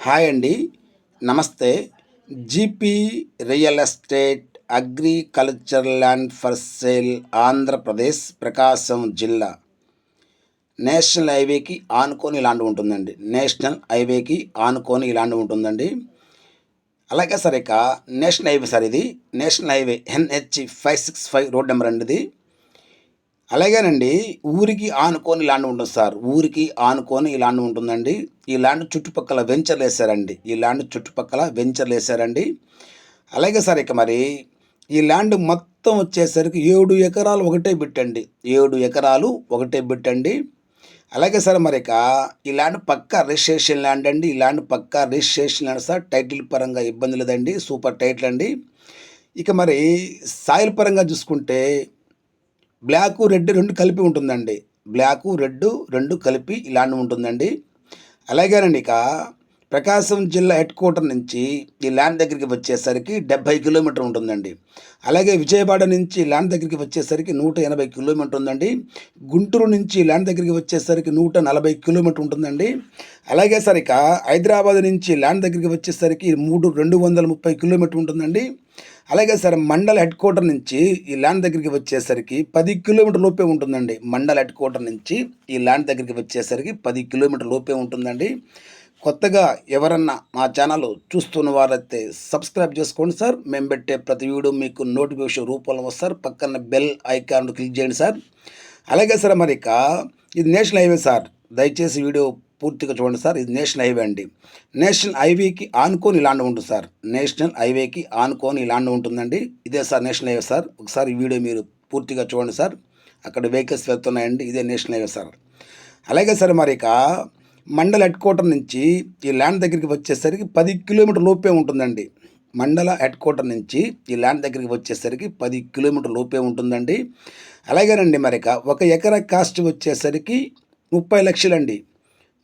Hi అండి. నమస్తే. GP real estate agriculture land for sale Andhra Pradesh Prakasam జిల్లా. National హైవేకి ఆనుకొని ఇలాంటి ఉంటుందండి. నేషనల్ హైవేకి ఆనుకొని ఇలాంటి ఉంటుందండి. అలాగే సార్ ఇక నేషనల్ హైవే సార్ ఇది. National highway NH five six five road number అండి ఇది. అలాగేనండి ఊరికి ఆనుకొని ల్యాండ్ ఉంటుంది సార్. ఊరికి ఆనుకొని ఈ ల్యాండ్ ఉంటుందండి. ఈ ల్యాండ్ చుట్టుపక్కల వెంచర్లు వేసారండి ఈ ల్యాండ్ చుట్టుపక్కల వెంచర్లు వేసారండి అలాగే సార్ ఇక మరి ఈ ల్యాండ్ మొత్తం వచ్చేసరికి ఏడు ఎకరాలు ఒకటే బిట్టండి ఏడు ఎకరాలు ఒకటే బిట్టండి అలాగే సార్ మరి ఇక ఈ ల్యాండ్ పక్క రిజిస్ట్రేషన్ ల్యాండ్ అండి. ఈ ల్యాండ్ పక్క రిజిస్ట్రేషన్ ల్యాండ్ సార్. టైటిల్ పరంగా ఇబ్బంది లేదండి. సూపర్ టైటిల్ అండి. ఇక మరి సాయిల్ పరంగా చూసుకుంటే బ్లాకు రెడ్ రెండు కలిపి ఉంటుందండి. బ్లాకు రెడ్ రెండు కలిపి ఇలాంటి ఉంటుందండి. అలాగేనండి ఇక ప్రకాశం జిల్లా హెడ్ క్వార్టర్ నుంచి ఈ ల్యాండ్ దగ్గరికి వచ్చేసరికి డెబ్భై కిలోమీటర్ ఉంటుందండి. అలాగే విజయవాడ నుంచి ల్యాండ్ దగ్గరికి వచ్చేసరికి నూట ఎనభై కిలోమీటర్ ఉందండి. గుంటూరు నుంచి ల్యాండ్ దగ్గరికి వచ్చేసరికి నూట నలభై కిలోమీటర్ ఉంటుందండి. అలాగే సార్ ఇక హైదరాబాద్ నుంచి ల్యాండ్ దగ్గరికి వచ్చేసరికి మూడు రెండు వందల ముప్పై కిలోమీటర్ ఉంటుందండి. అలాగే సార్ మండల హెడ్ క్వార్టర్ నుంచి ఈ ల్యాండ్ దగ్గరికి వచ్చేసరికి పది కిలోమీటర్ లోపే ఉంటుందండి. మండల హెడ్ క్వార్టర్ నుంచి ఈ ల్యాండ్ దగ్గరికి వచ్చేసరికి పది కిలోమీటర్ లోపే ఉంటుందండి. కొత్తగా ఎవరన్నా మా ఛానల్ చూస్తున్న వారైతే సబ్స్క్రైబ్ చేసుకోండి సార్. మేము పెట్టే ప్రతి వీడియో మీకు నోటిఫికేషన్ రూపంలో వస్తారు పక్కన బెల్ ఐకాన్ క్లిక్ చేయండి సార్. అలాగే సార్ మరి ఇక ఇది నేషనల్ హైవే సార్. దయచేసి వీడియో పూర్తిగా చూడండి సార్. ఇది నేషనల్ హైవే అండి. నేషనల్ హైవేకి ఆనుకొని ఇలాంటి ఉంటుంది సార్. నేషనల్ హైవేకి ఆనుకొని ఇలాంటి ఉంటుందండి. ఇదే సార్ నేషనల్ హైవే సార్. ఒకసారి వీడియో మీరు పూర్తిగా చూడండి సార్. అక్కడ వెహికల్స్ వెళ్తున్నాయండి. ఇదే నేషనల్ హైవే సార్. అలాగే సార్ మరి ఇక మండల హెడ్ క్వార్టర్ నుంచి ఈ ల్యాండ్ దగ్గరికి వచ్చేసరికి పది కిలోమీటర్ లోపే ఉంటుందండి. మండల హెడ్ క్వార్టర్ నుంచి ఈ ల్యాండ్ దగ్గరికి వచ్చేసరికి పది కిలోమీటర్ లోపే ఉంటుందండి. అలాగేనండి మరి ఒక ఎకరా కాస్ట్ వచ్చేసరికి ముప్పై లక్షలండి.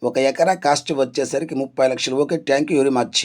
ఒక ఎకరా కాస్ట్ వచ్చేసరికి ముప్పై లక్షలు. Okay thank you very much.